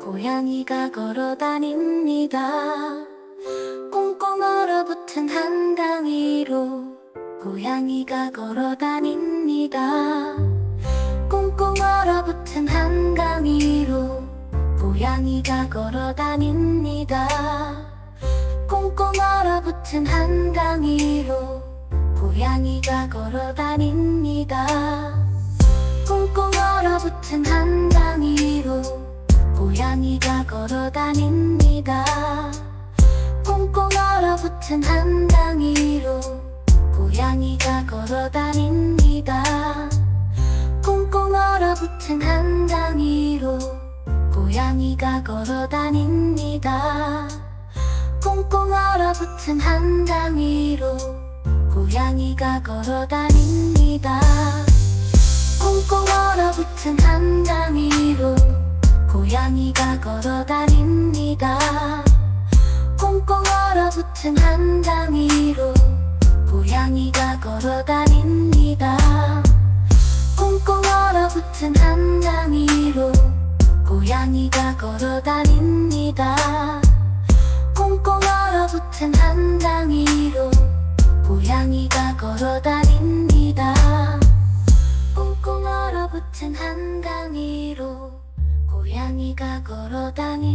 고양이가 걸어 다닙니다. 꽁꽁 얼어붙은 한강 위로 고양이가 걸어 다닙니다. 꽁꽁 얼어붙은 한강 위로 고양이가 걸어 다닙니다. 꽁꽁 얼어붙은 한강 위로 고양이가 걸어 다닙니다. 꽁꽁 얼어붙은 한강 위로 고양이가 걸어 다닙니다. 꽁꽁 얼어붙은 한강 위로 고양이가 걸어 다닙니다. 꽁꽁 얼어붙은 한강 위로 고양이가 걸어 다닙니다. 꽁꽁 얼어붙은 한강 위로 고양이가 걸어 다닙니다. 꽁꽁 얼어 붙은 한강 위로 고양이가 걸어 다닙니다. 꽁꽁 얼어붙은 한강 위로 고양이가 걸어 다닙니다. 꽁꽁 얼어붙은 한강 위로 고양이가 걸어 다닙니다. 꽁꽁 얼어붙은 한강 위로 고양이가 걸어 다닙니다. 한강 위로 고양이가 걸어 다닙니다.